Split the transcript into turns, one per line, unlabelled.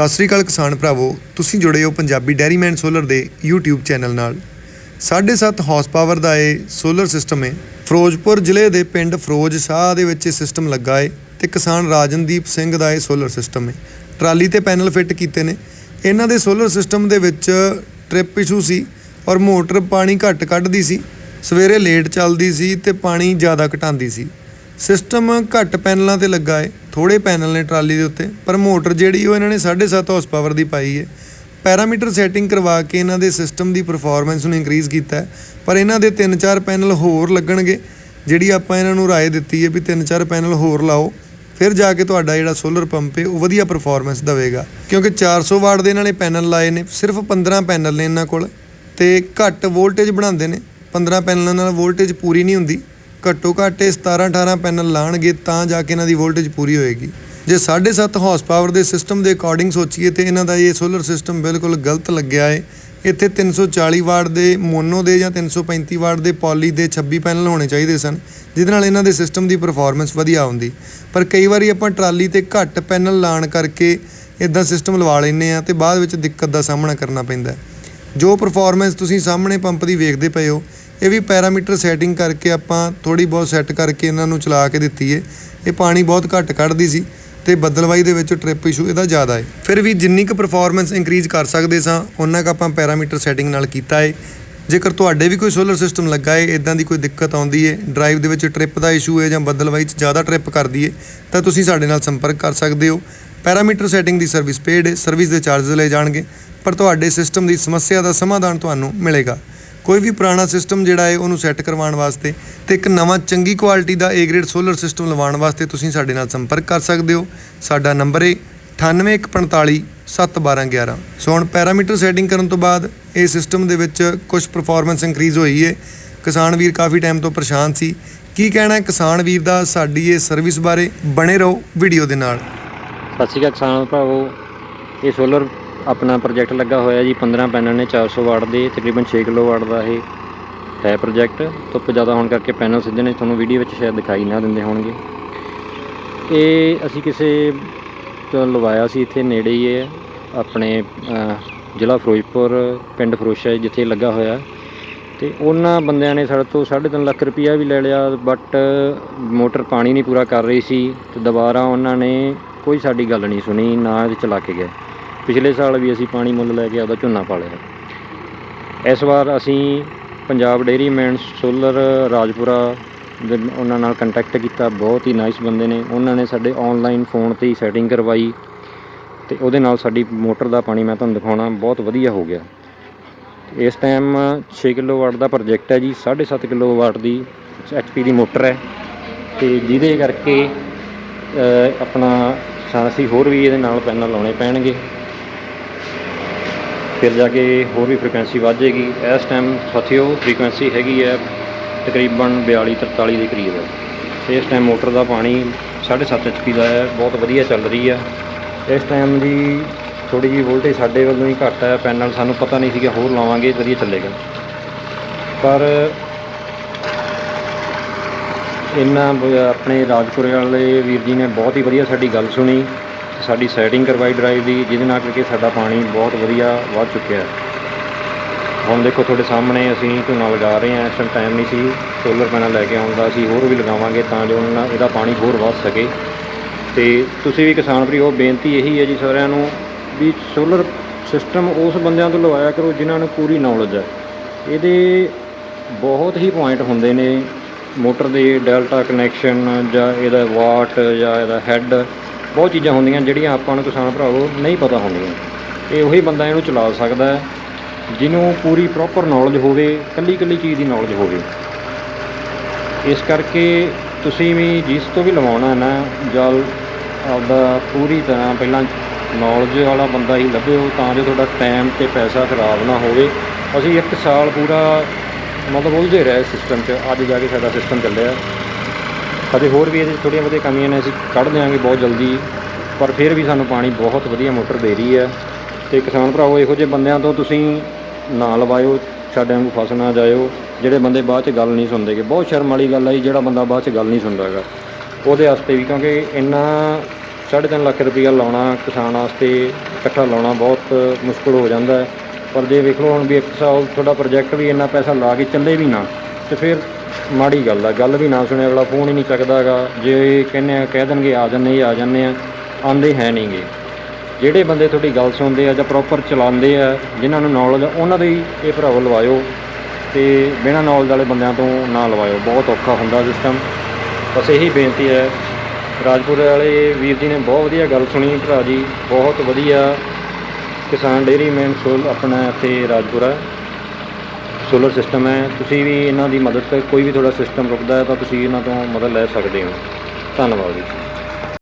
ਸਤਿ ਸ੍ਰੀ ਅਕਾਲ ਕਿਸਾਨ ਭਰਾਵੋ, ਤੁਸੀਂ ਜੁੜੇ ਹੋ ਪੰਜਾਬੀ ਡੈਰੀਮੈਨ ਸੋਲਰ ਦੇ YouTube ਚੈਨਲ ਨਾਲ। 7.5 ਹਾਰਸ ਪਾਵਰ ਦਾ ਇਹ ਸੋਲਰ ਸਿਸਟਮ ਹੈ। ਫਿਰੋਜ਼ਪੁਰ ਜ਼ਿਲ੍ਹੇ ਦੇ ਪਿੰਡ ਫਿਰੋਜ਼ ਸ਼ਾਹ ਦੇ ਵਿੱਚ ਇਹ ਸਿਸਟਮ ਲੱਗਾ ਹੈ ਤੇ ਕਿਸਾਨ ਰਾਜਨਦੀਪ ਸਿੰਘ ਦਾ ਇਹ ਸੋਲਰ ਸਿਸਟਮ ਹੈ। ਟਰਾਲੀ ਤੇ ਪੈਨਲ ਫਿੱਟ ਕੀਤੇ ਨੇ। ਇਹਨਾਂ ਦੇ ਸੋਲਰ ਸਿਸਟਮ ਦੇ ਵਿੱਚ ਟ੍ਰਿਪ ਇਸ਼ੂ ਸੀ ਔਰ ਮੋਟਰ ਪਾਣੀ ਘੱਟ ਕੱਢਦੀ ਸੀ। ਸਵੇਰੇ ਲੇਟ ਚੱਲਦੀ ਸੀ ਤੇ ਪਾਣੀ ਜ਼ਿਆਦਾ ਘਟਾਉਂਦੀ ਸੀ। ਸਿਸਟਮ ਘੱਟ ਪੈਨਲਾਂ ਤੇ ਲੱਗਾ ਹੈ ਥੋੜੇ ਪੈਨਲ ਨੇ ਟਰਾਲੀ ਦੇ ਉੱਤੇ, ਪਰ ਮੋਟਰ ਜਿਹੜੀ ਉਹ ਇਹਨਾਂ ਨੇ 7.5 ਹਾਰਸ ਪਾਵਰ ਦੀ ਪਾਈ ਹੈ ਪੈਰਾਮੀਟਰ ਸੈਟਿੰਗ ਕਰਵਾ ਕੇ ਇਹਨਾਂ ਦੇ ਸਿਸਟਮ ਦੀ ਪਰਫਾਰਮੈਂਸ ਨੂੰ ਇਨਕਰੀਜ਼ ਕੀਤਾ ਪਰ ਇਹਨਾਂ ਦੇ 3-4 ਪੈਨਲ ਹੋਰ ਲੱਗਣਗੇ, ਜਿਹੜੀ ਆਪਾਂ ਇਹਨਾਂ ਨੂੰ ਰਾਏ ਦਿੱਤੀ ਹੈ ਵੀ 3-4 ਪੈਨਲ ਹੋਰ ਲਾਓ, ਫਿਰ ਜਾ ਕੇ ਤੁਹਾਡਾ ਜਿਹੜਾ ਸੋਲਰ ਪੰਪ ਹੈ ਉਹ ਵਧੀਆ ਪਰਫਾਰਮੈਂਸ ਦੇਵੇਗਾ। ਕਿਉਂਕਿ 400 ਵਾਟ ਦੇ ਇਹਨਾਂ ਨੇ ਪੈਨਲ ਲਾਏ ਨੇ, ਸਿਰਫ 15 ਪੈਨਲ ਨੇ ਇਹਨਾਂ ਕੋਲ, ਤੇ ਘੱਟ ਵੋਲਟੇਜ ਬਣਾਉਂਦੇ ਨੇ 15 ਪੈਨਲਾਂ ਨਾਲ ਵੋਲਟੇਜ ਪੂਰੀ ਨਹੀਂ ਹੁੰਦੀ। ਘੱਟੋ ਘੱਟ ਇਹ 17 18 ਪੈਨਲ ਲਾਣਗੇ ਤਾਂ ਜਾ ਕੇ ਇਹਨਾਂ ਦੀ ਵੋਲਟੇਜ ਪੂਰੀ ਹੋਏਗੀ। ਜੇ 7.5 ਹਾਰਸ ਪਾਵਰ ਦੇ ਸਿਸਟਮ ਦੇ ਅਕੋਰਡਿੰਗ ਸੋਚੀਏ ਤੇ ਇਹਨਾਂ ਦਾ ਇਹ ਸੋਲਰ ਸਿਸਟਮ ਬਿਲਕੁਲ ਗਲਤ ਲੱਗਿਆ ਹੈ ਇੱਥੇ 340 ਵਾਟ ਦੇ ਮੋਨੋ ਦੇ ਜਾਂ 335 ਵਾਟ ਦੇ ਪੋਲੀ ਦੇ 26 ਪੈਨਲ ਹੋਣੇ ਚਾਹੀਦੇ ਸਨ, ਜਿਹਦੇ ਨਾਲ ਇਹਨਾਂ ਦੇ ਸਿਸਟਮ ਦੀ ਪਰਫਾਰਮੈਂਸ ਵਧੀਆ ਆਉਂਦੀ ਪਰ ਕਈ ਵਾਰੀ ਆਪਾਂ ਟਰਾਲੀ ਤੇ ਘੱਟ ਪੈਨਲ ਲਾਣ ਕਰਕੇ ਇਦਾਂ ਸਿਸਟਮ ਲਵਾ ਲੈਂਦੇ ਆ ਤੇ ਬਾਅਦ ਵਿੱਚ ਦਿੱਕਤ ਦਾ ਸਾਹਮਣਾ ਕਰਨਾ ਪੈਂਦਾ। ਜੋ ਪਰਫਾਰਮੈਂਸ ਤੁਸੀਂ ਸਾਹਮਣੇ ਪੰਪ ਦੀ ਵੇਖਦੇ ਪਏ ਹੋ ਇਹ ਵੀ ਪੈਰਾਮੀਟਰ ਸੈਟਿੰਗ ਕਰਕੇ ਆਪਾਂ ਥੋੜੀ ਬਹੁਤ ਸੈੱਟ ਕਰਕੇ ਇਹਨਾਂ ਨੂੰ ਚਲਾ ਕੇ ਦਿੱਤੀ ਏ ਇਹ ਪਾਣੀ ਬਹੁਤ ਘੱਟ ਕੱਢਦੀ ਸੀ ਤੇ ਬੱਦਲਵਾਈ ਦੇ ਵਿੱਚ ਟ੍ਰਿਪ ਇਸ਼ੂ ਇਹਦਾ ਜ਼ਿਆਦਾ ਹੈ ਫਿਰ ਵੀ ਜਿੰਨੀ ਕੁ ਪਰਫਾਰਮੈਂਸ ਇਨਕਰੀਜ਼ ਕਰ ਸਕਦੇ ਸਾਂ ਉਹਨਾਂ ਕੁ ਆਪਾਂ ਪੈਰਾਮੀਟਰ ਸੈਟਿੰਗ ਨਾਲ ਕੀਤਾ ਹੈ ਜੇਕਰ ਤੁਹਾਡੇ ਵੀ ਕੋਈ ਸੋਲਰ ਸਿਸਟਮ ਲੱਗਾ ਹੈ ਇਦਾਂ ਦੀ ਕੋਈ ਦਿੱਕਤ ਆਉਂਦੀ ਹੈ ਡਰਾਈਵ ਦੇ ਵਿੱਚ ਟ੍ਰਿਪ ਦਾ ਇਸ਼ੂ ਹੈ ਜਾਂ ਬੱਦਲਵਾਈ 'ਚ ਜ਼ਿਆਦਾ ਟ੍ਰਿਪ ਕਰਦੀ ਹੈ ਤਾਂ ਤੁਸੀਂ ਸਾਡੇ ਨਾਲ ਸੰਪਰਕ ਕਰ ਸਕਦੇ ਹੋ। ਪੈਰਾਮੀਟਰ ਸੈਟਿੰਗ ਦੀ ਸਰਵਿਸ ਪੇਡ ਹੈ ਸਰਵਿਸ ਦੇ ਚਾਰजेस ਲਏ ਜਾਣਗੇ, ਪਰ ਤੁਹਾਡੇ ਸਿਸਟਮ ਦੀ ਸਮੱਸਿਆ ਦਾ ਸਮਾਧਾਨ ਤੁਹਾਨੂੰ ਮਿਲੇਗਾ। ਕੋਈ ਵੀ ਪੁਰਾਣਾ ਸਿਸਟਮ ਜਿਹੜਾ ਹੈ ਉਹਨੂੰ ਸੈੱਟ ਕਰਵਾਉਣ ਵਾਸਤੇ ਤੇ ਇੱਕ ਨਵਾਂ ਚੰਗੀ ਕੁਆਲਿਟੀ ਦਾ A ਗ੍ਰੇਡ ਸੋਲਰ ਸਿਸਟਮ ਲਵਾਉਣ ਵਾਸਤੇ ਤੁਸੀਂ ਸਾਡੇ ਨਾਲ ਸੰਪਰਕ ਕਰ ਸਕਦੇ ਹੋ। ਸਾਡਾ ਨੰਬਰ ਹੈ 9845 71211 ਸੋ ਹੁਣ ਪੈਰਾਮੀਟਰ ਸੈਟਿੰਗ ਕਰਨ ਤੋਂ ਬਾਅਦ ਇਹ ਸਿਸਟਮ ਦੇ ਵਿੱਚ ਕੁਝ ਪਰਫਾਰਮੈਂਸ ਇਨਕਰੀਜ਼ ਹੋਈ ਹੈ। ਕਿਸਾਨ ਵੀਰ ਕਾਫੀ ਟਾਈਮ ਤੋਂ ਪਰੇਸ਼ਾਨ ਸੀ। ਕੀ ਕਹਿਣਾ ਹੈ ਕਿਸਾਨ ਵੀਰ ਦਾ? ਸਾਡੀ ਇਹ ਸਰਵਿਸ ਬਾਰੇ ਬਣੇ ਰਹੋ ਵੀਡੀਓ ਦੇ ਨਾਲ।
ਸਤਿ ਸ਼੍ਰੀ ਅਕਾਲ ਕਿਸਾਨ ਭਰਾਵੋ। ਇਹ ਸੋਲਰ ਆਪਣਾ ਪ੍ਰੋਜੈਕਟ ਲੱਗਾ ਹੋਇਆ ਜੀ 15 ਪੈਨਲ ਨੇ 400 ਵਾਟ ਦੇ, ਤਕਰੀਬਨ 6 ਕਿਲੋ ਵਾਟ ਦਾ ਇਹ ਹੈ ਪ੍ਰੋਜੈਕਟ। ਧੁੱਪ ਜ਼ਿਆਦਾ ਹੋਣ ਕਰਕੇ ਪੈਨਲ ਸਿੱਧੇ ਨੇ, ਤੁਹਾਨੂੰ ਵੀਡੀਓ ਵਿੱਚ ਸ਼ਾਇਦ ਦਿਖਾਈ ਨਾ ਦਿੰਦੇ ਹੋਣਗੇ। ਇਹ ਅਸੀਂ ਕਿਸੇ ਤੋਂ ਲਵਾਇਆ ਸੀ, ਇੱਥੇ ਨੇੜੇ ਹੀ ਹੈ ਆਪਣੇ ਜ਼ਿਲ੍ਹਾ ਫਿਰੋਜ਼ਪੁਰ, ਪਿੰਡ ਫਰੋਸ਼ਾ ਜਿੱਥੇ ਲੱਗਾ ਹੋਇਆ। ਤੇ ਉਹਨਾਂ ਬੰਦਿਆਂ ਨੇ ਸਾਡੇ ਤੋਂ 3.5 ਲੱਖ ਰੁਪਈਆ ਵੀ ਲੈ ਲਿਆ, ਬਟ ਮੋਟਰ ਪਾਣੀ ਨਹੀਂ ਪੂਰਾ ਕਰ ਰਹੀ ਸੀ, ਤੇ ਦੁਬਾਰਾ ਉਹਨਾਂ ਨੇ ਕੋਈ ਸਾਡੀ ਗੱਲ ਨਹੀਂ ਸੁਣੀ, ਨਾ ਇਹ ਚਲਾ ਕੇ ਗਏ। ਪਿਛਲੇ ਸਾਲ ਵੀ ਅਸੀਂ ਪਾਣੀ ਮੁੱਲ ਲੈ ਕੇ ਆਪਦਾ ਝੋਨਾ ਪਾ ਲਿਆ। ਇਸ ਵਾਰ ਅਸੀਂ Punjab dairy man solar Rajpura ਦੇ ਉਹਨਾਂ ਨਾਲ ਕੰਟੈਕਟ ਕੀਤਾ ਬਹੁਤ ਹੀ ਨਾਈਸ ਬੰਦੇ ਨੇ। ਉਹਨਾਂ ਨੇ ਸਾਡੇ ਆਨਲਾਈਨ ਫੋਨ ਤੇ ਹੀ ਸੈਟਿੰਗ ਕਰਵਾਈ ਤੇ ਉਹਦੇ ਨਾਲ ਸਾਡੀ ਮੋਟਰ ਦਾ ਪਾਣੀ ਮੈਂ ਤੁਹਾਨੂੰ ਦਿਖਾਉਣਾ ਬਹੁਤ ਵਧੀਆ ਹੋ ਗਿਆ। ਇਸ ਟਾਈਮ 6 ਕਿਲੋ ਵਾਟ ਦਾ ਪ੍ਰੋਜੈਕਟ ਹੈ ਜੀ 7.5 ਕਿਲੋ ਵਾਟ ਦੀ ਐਚਪੀ ਦੀ ਮੋਟਰ ਹੈ ਤੇ ਜਿਹਦੇ ਕਰਕੇ ਅ, ਆਪਣਾ ਸੀ ਹੋਰ ਵੀ ਇਹਦੇ ਨਾਲ ਪੈਨਲ ਲਾਉਣੇ ਪੈਣਗੇ। ਫਿਰ ਜਾ ਕੇ ਹੋਰ ਵੀ ਫ੍ਰੀਕੁਐਂਸੀ ਵੱਧ ਜਾਏਗੀ। ਇਸ ਟਾਈਮ ਸਾਥੀਓ ਫ੍ਰੀਕੁਐਂਸੀ ਹੈਗੀ ਹੈ ਤਕਰੀਬਨ 42 43 ਦੇ ਕਰੀਬ ਹੈ। ਇਸ ਟਾਈਮ ਮੋਟਰ ਦਾ ਪਾਣੀ 7.5 ਐਚਪੀ ਦਾ ਹੈ, ਬਹੁਤ ਵਧੀਆ ਚੱਲ ਰਹੀ ਹੈ। ਇਸ ਟਾਈਮ ਦੀ ਥੋੜੀ ਜਿਹੀ ਵੋਲਟੇਜ ਸਾਡੇ ਵੱਲੋਂ ਹੀ ਘੱਟ ਹੈ ਪੈਨਲ ਸਾਨੂੰ ਪਤਾ ਨਹੀਂ ਸੀਗਾ, ਹੋਰ ਲਾਵਾਂਗੇ, ਵਧੀਆ ਚੱਲੇਗਾ। ਪਰ ਇਹਨਾਂ ਬ- ਆਪਣੇ ਰਾਜਪੁਰੇ ਵਾਲੇ ਵੀਰ ਜੀ ਨੇ ਬਹੁਤ ਹੀ ਵਧੀਆ ਸਾਡੀ ਗੱਲ ਸੁਣੀ। ਸਾਡੀ ਸੈਟਿੰਗ ਕਰਵਾਈ ਡਰਾਈਵ ਦੀ, ਜਿਹਦੇ ਨਾਲ ਕਰਕੇ ਸਾਡਾ ਪਾਣੀ ਬਹੁਤ ਵਧੀਆ ਵੱਧ ਚੁੱਕਿਆ ਹੈ। ਹੁਣ ਦੇਖੋ ਤੁਹਾਡੇ ਸਾਹਮਣੇ ਅਸੀਂ ਝੋਨਾ ਲਗਾ ਰਹੇ ਹਾਂ, ਇਸ ਟਾਈਮ ਟਾਈਮ ਨਹੀਂ ਸੀ। ਸੋਲਰ ਪੈਨਲ ਲੈ ਕੇ ਆਉਣ ਦਾ ਅਸੀਂ ਹੋਰ ਵੀ ਲਗਾਵਾਂਗੇ ਤਾਂ ਜੋ ਉਹਨਾਂ ਇਹਦਾ ਪਾਣੀ ਹੋਰ ਵੱਧ ਸਕੇ। ਤੇ ਤੁਸੀਂ ਵੀ ਕਿਸਾਨ ਭਰੀ ਭਰੀਓ, ਬੇਨਤੀ ਇਹੀ ਹੈ ਜੀ ਸਾਰਿਆਂ ਨੂੰ ਵੀ ਸੋਲਰ ਸਿਸਟਮ ਉਸ ਬੰਦਿਆਂ ਤੋਂ ਲਵਾਇਆ ਕਰੋ ਜਿਨ੍ਹਾਂ ਨੂੰ ਪੂਰੀ ਨੌਲੇਜ ਹੈ। ਇਹਦੇ ਬਹੁਤ ਹੀ ਪੁਆਇੰਟ ਹੁੰਦੇ ਨੇ। ਮੋਟਰ ਦੇ ਡੈਲਟਾ ਕਨੈਕਸ਼ਨ ਜਾਂ ਇਹਦਾ ਵਾਟ ਜਾਂ ਇਹਦਾ ਹੈੱਡ ਬਹੁਤ ਚੀਜ਼ਾਂ ਹੁੰਦੀਆਂ ਜਿਹੜੀਆਂ ਆਪਾਂ ਨੂੰ ਕਿਸਾਨ ਭਰਾਵੋ ਨਹੀਂ ਪਤਾ ਹੁੰਦੀਆਂ। ਇਹ ਉਹੀ ਬੰਦਾ ਇਹਨੂੰ ਚਲਾ ਸਕਦਾ ਜਿਹਨੂੰ ਪੂਰੀ ਪ੍ਰੋਪਰ ਨੌਲੇਜ ਹੋਵੇ ਕੱਲੀ ਕੱਲੀ ਚੀਜ਼ ਦੀ ਨੌਲੇਜ ਹੋਵੇ। ਇਸ ਕਰਕੇ ਤੁਸੀਂ ਵੀ ਜਿਸ ਤੋਂ ਵੀ ਲਵਾਉਣਾ ਨਾ, ਜਲ ਆਪਦਾ ਪੂਰੀ ਤਰ੍ਹਾਂ ਪਹਿਲਾਂ ਨੌਲੇਜ ਵਾਲਾ ਬੰਦਾ ਹੀ ਲੱਭਿਓ, ਤਾਂ ਜੋ ਤੁਹਾਡਾ ਟਾਈਮ ਤੇ ਪੈਸਾ ਖਰਾਬ ਨਾ ਹੋਵੇ। ਅਸੀਂ ਇੱਕ ਸਾਲ ਪੂਰਾ ਮਤਲਬ ਉਲਝੇ ਰਹੇ ਸਿਸਟਮ 'ਚ, ਅੱਜ ਜਾ ਕੇ ਸਾਡਾ ਸਿਸਟਮ ਚੱਲਿਆ। ਅਤੇ ਹੋਰ ਵੀ ਇਹਦੇ 'ਚ ਥੋੜ੍ਹੀਆਂ ਬਹੁਤੀਆਂ ਕਮੀਆਂ ਨੇ, ਅਸੀਂ ਕੱਢ ਦਿਆਂਗੇ ਬਹੁਤ ਜਲਦੀ। ਪਰ ਫਿਰ ਵੀ ਸਾਨੂੰ ਪਾਣੀ ਬਹੁਤ ਵਧੀਆ ਮੋਟਰ ਦੇ ਰਹੀ ਹੈ। ਤੇ ਕਿਸਾਨ ਭਰਾਓ ਇਹੋ ਜਿਹੇ ਬੰਦਿਆਂ ਤੋਂ ਤੁਸੀਂ ਨਾ ਲਵਾਇਓ, ਸਾਡੇ ਵਾਂਗੂ ਫਸ ਨਾ ਜਾਇਓ। ਜਿਹੜੇ ਬੰਦੇ ਬਾਅਦ 'ਚ ਗੱਲ ਨਹੀਂ ਸੁਣਦੇ ਸੁਣਦੇਗੇ ਬਹੁਤ ਸ਼ਰਮ ਵਾਲੀ ਗੱਲ ਹੈ ਜੀ, ਜਿਹੜਾ ਬੰਦਾ ਬਾਅਦ 'ਚ ਗੱਲ ਨਹੀਂ ਸੁਣਦਾ ਹੈਗਾ। ਉਹਦੇ ਵਾਸਤੇ ਵੀ, ਕਿਉਂਕਿ ਇੰਨਾ 3.5 ਲੱਖ ਰੁਪਈਆ ਲਾਉਣਾ ਕਿਸਾਨ ਵਾਸਤੇ ਇਕੱਠਾ ਲਾਉਣਾ ਬਹੁਤ ਮੁਸ਼ਕਲ ਹੋ ਜਾਂਦਾ ਪਰ ਜੇ ਵੇਖ ਲਓ, ਹੁਣ ਵੀ ਇੱਕ ਸਾਲ ਤੁਹਾਡਾ ਪ੍ਰੋਜੈਕਟ ਵੀ ਇੰਨਾ ਪੈਸਾ ਲਾ ਕੇ ਚੱਲੇ ਵੀ ਨਾ, ਤੇ ਫਿਰ ਮਾੜੀ ਗੱਲ ਆ, ਗੱਲ ਵੀ ਨਾ ਸੁਣੇ, ਅਗਲਾ ਫੋਨ ਹੀ ਨਹੀਂ ਚੱਕਦਾਗਾ। ਜੇ ਕਹਿੰਦੇ ਆ, ਕਹਿ ਦੇਣਗੇ, ਆ ਜੰਨੇ ਆ ਜੰਨੇ ਆ ਆਉਂਦੇ ਹੈ ਨਹੀਂਗੇ। ਜਿਹੜੇ ਬੰਦੇ ਤੁਹਾਡੀ ਗੱਲ ਸੁਣਦੇ ਆ ਜਾਂ ਪ੍ਰੋਪਰ ਚਲਾਉਂਦੇ ਆ, ਜਿਨ੍ਹਾਂ ਨੂੰ ਨੌਲੇਜ ਉਹਨਾਂ ਦੇ ਹੀ ਇਹ ਭਰਾਵੋ ਲਵਾਇਓ ਤੇ ਬਿਨਾਂ ਨੌਲੇਜ ਵਾਲੇ ਬੰਦਿਆਂ ਤੋਂ ਨਾ ਲਵਾਇਓ। ਬਹੁਤ ਔਖਾ ਹੁੰਦਾ ਸਿਸਟਮ ਬਸ ਇਹੀ ਬੇਨਤੀ ਹੈ। ਰਾਜਪੁਰ ਵਾਲੇ ਵੀਰ ਜੀ ਨੇ ਬਹੁਤ ਵਧੀਆ ਗੱਲ ਸੁਣੀ ਭਰਾ ਜੀ। ਬਹੁਤ ਵਧੀਆ ਕਿਸਾਨ ਡੇਅਰੀ ਮੈਨ ਸੋਲ ਆਪਣਾ ਇੱਥੇ ਰਾਜਪੁਰਾ ਸੋਲਰ ਸਿਸਟਮ ਹੈ, ਤੁਸੀਂ ਵੀ ਇਹਨਾਂ ਦੀ ਮਦਦ ਕੋਈ ਵੀ ਤੁਹਾਡਾ ਸਿਸਟਮ ਰੁਕਦਾ ਹੈ ਤਾਂ ਤੁਸੀਂ ਇਹਨਾਂ ਤੋਂ ਮਦਦ ਲੈ ਸਕਦੇ ਹੋ। ਧੰਨਵਾਦ ਜੀ।